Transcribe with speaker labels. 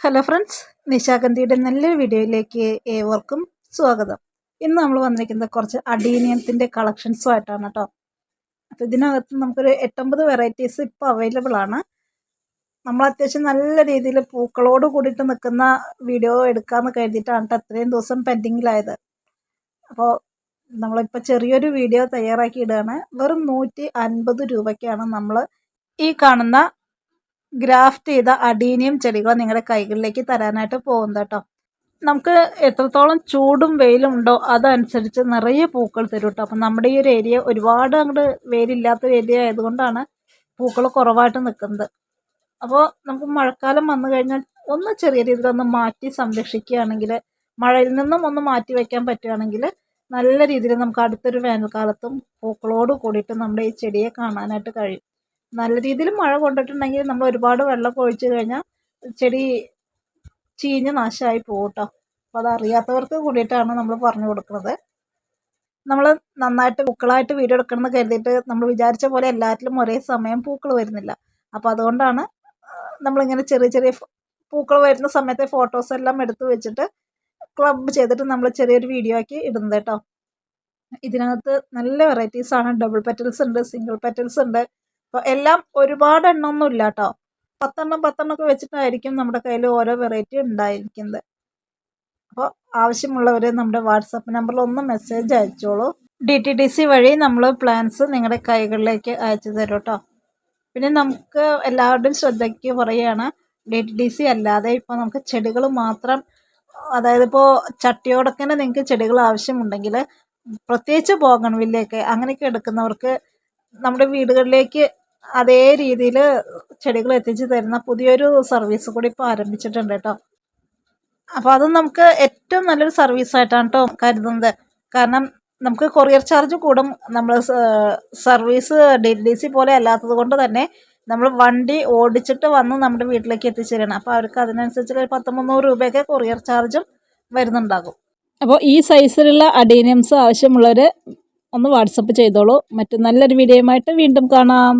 Speaker 1: Hello friends നിശാഗന്ധിയുടെ നല്ലൊരു വീഡിയോയിലേക്ക് ഏവർക്കും സ്വാഗതം. ഇന്ന് നമ്മൾ വന്നിരിക്കുന്നത് കുറച്ച് അഡീനിയത്തിന്റെ കളക്ഷൻസുമായിട്ടാണ് കേട്ടോ. അപ്പോൾ ഇതിനകത്ത് നമുക്കൊരു എട്ടൊമ്പത് വെറൈറ്റീസ് ഇപ്പോൾ അവൈലബിൾ ആണ്. നമ്മൾ അത്യാവശ്യം നല്ല രീതിയിൽ പൂക്കളോട് കൂടിയിട്ട് നിൽക്കുന്ന വീഡിയോ എടുക്കാമെന്ന് കരുതിയിട്ടാണ് കേട്ടോ അത്രയും ദിവസം പെൻഡിങ്ങിലായത് അപ്പോൾ നമ്മളിപ്പോൾ ചെറിയൊരു വീഡിയോ തയ്യാറാക്കി ഇടുകയാണ്. വെറും നൂറ്റി അൻപത് രൂപയ്ക്കാണ് നമ്മൾ ഈ കാണുന്ന ഗ്രാഫ്റ്റ് ചെയ്ത അഡീനിയം ചെടികൾ നിങ്ങളുടെ കൈകളിലേക്ക് തരാനായിട്ട് പോകുന്നത് കേട്ടോ നമുക്ക് എത്രത്തോളം ചൂടും വെയിലും ഉണ്ടോ അതനുസരിച്ച് നിറയെ പൂക്കൾ തരും കേട്ടോ അപ്പം നമ്മുടെ ഈ ഒരു ഏരിയ ഒരുപാട് അങ്ങോട്ട് വെയിലില്ലാത്തൊരു ഏരിയ ആയതുകൊണ്ടാണ് പൂക്കൾ കുറവായിട്ട് നിൽക്കുന്നത് അപ്പോൾ നമുക്ക് മഴക്കാലം വന്നു കഴിഞ്ഞാൽ ഒന്ന് ചെറിയ രീതിയിൽ ഒന്ന് മാറ്റി സംരക്ഷിക്കുകയാണെങ്കിൽ മഴയിൽ നിന്നും ഒന്ന് മാറ്റി വയ്ക്കാൻ പറ്റുകയാണെങ്കിൽ നല്ല രീതിയിൽ നമുക്ക് അടുത്തൊരു വേനൽക്കാലത്തും പൂക്കളോട് കൂടിയിട്ട് നമ്മുടെ ഈ ചെടിയെ കാണാനായിട്ട് കഴിയും. നല്ല രീതിയിൽ മഴ കൊണ്ടിട്ടുണ്ടെങ്കിൽ നമ്മൾ ഒരുപാട് വെള്ളം ഒഴിച്ചു കഴിഞ്ഞാൽ ചെടി ചീഞ്ഞ് നാശമായി പോകും കേട്ടോ അപ്പോൾ അതറിയാത്തവർക്ക് കൂടിയിട്ടാണ് നമ്മൾ പറഞ്ഞു കൊടുക്കുന്നത്. നമ്മൾ നന്നായിട്ട് പൂക്കളായിട്ട് വീഡിയോ എടുക്കണമെന്ന് കരുതിയിട്ട് നമ്മൾ വിചാരിച്ച പോലെ എല്ലാറ്റിലും ഒരേ സമയം പൂക്കൾ വരുന്നില്ല. അപ്പോൾ അതുകൊണ്ടാണ് നമ്മളിങ്ങനെ ചെറിയ ചെറിയ പൂക്കൾ വരുന്ന സമയത്തെ ഫോട്ടോസ് എല്ലാം എടുത്തു വെച്ചിട്ട് ക്ലബ് ചെയ്തിട്ട് നമ്മൾ ചെറിയൊരു വീഡിയോ ആക്കി ഇടുന്നത് കേട്ടോ. ഇതിനകത്ത് നല്ല വെറൈറ്റീസ് ആണ്. ഡബിൾ പെറ്റൽസ് ഉണ്ട് സിംഗിൾ പെറ്റൽസ് ഉണ്ട് അപ്പോൾ എല്ലാം ഒരുപാട് എണ്ണമൊന്നും ഇല്ല കേട്ടോ പത്തെണ്ണം പത്തെണ്ണം ഒക്കെ വെച്ചിട്ടായിരിക്കും നമ്മുടെ കയ്യിൽ ഓരോ വെറൈറ്റി ഉണ്ടായിരിക്കുന്നത്. അപ്പോൾ ആവശ്യമുള്ളവർ നമ്മുടെ വാട്സപ്പ് നമ്പറിൽ ഒന്ന് മെസ്സേജ് അയച്ചോളൂ. ഡി ടി ഡി സി വഴി നമ്മൾ പ്ലാൻസ് നിങ്ങളുടെ കൈകളിലേക്ക് അയച്ചു തരും കേട്ടോ പിന്നെ നമുക്ക് എല്ലാവരുടെയും ശ്രദ്ധയ്ക്ക് പറയുകയാണ് ഡി ടി ഡി സി അല്ലാതെ ഇപ്പോൾ നമുക്ക് ചെടികൾ മാത്രം അതായത് ഇപ്പോൾ ചട്ടിയോടൊക്കെ നിങ്ങൾക്ക് ചെടികൾ ആവശ്യമുണ്ടെങ്കിൽ പ്രത്യേകിച്ച് ബോഗൺവില്ലയൊക്കെ അങ്ങനെയൊക്കെ എടുക്കുന്നവർക്ക് നമ്മുടെ വീടുകളിലേക്ക് അതേ രീതിയിൽ ചെടികൾ എത്തിച്ചു തരുന്ന പുതിയൊരു സർവീസ് കൂടി ഇപ്പോൾ ആരംഭിച്ചിട്ടുണ്ട് കേട്ടോ. അപ്പോൾ അത് നമുക്ക് ഏറ്റവും നല്ലൊരു സർവീസ് ആയിട്ടാണ് കേട്ടോ കരുതുന്നത്. കാരണം നമുക്ക് കൊറിയർ ചാർജ് കൂടും. നമ്മൾ സർവീസ് ഡി ഡി സി പോലെ അല്ലാത്തത് കൊണ്ട് തന്നെ നമ്മൾ വണ്ടി ഓടിച്ചിട്ട് വന്ന് നമ്മുടെ വീട്ടിലേക്ക് എത്തിച്ചു തരണം അപ്പോൾ അവർക്ക് അതിനനുസരിച്ച് ഒരു പത്ത് മുന്നൂറ് രൂപയൊക്കെ കൊറിയർ ചാർജും വരുന്നുണ്ടാകും.
Speaker 2: അപ്പോൾ ഈ സൈസിലുള്ള അഡീനിയംസ് ആവശ്യമുള്ളവർ ഒന്ന് വാട്സപ്പ് ചെയ്തോളൂ. മറ്റു നല്ലൊരു വീഡിയോയുമായിട്ട് വീണ്ടും കാണാം.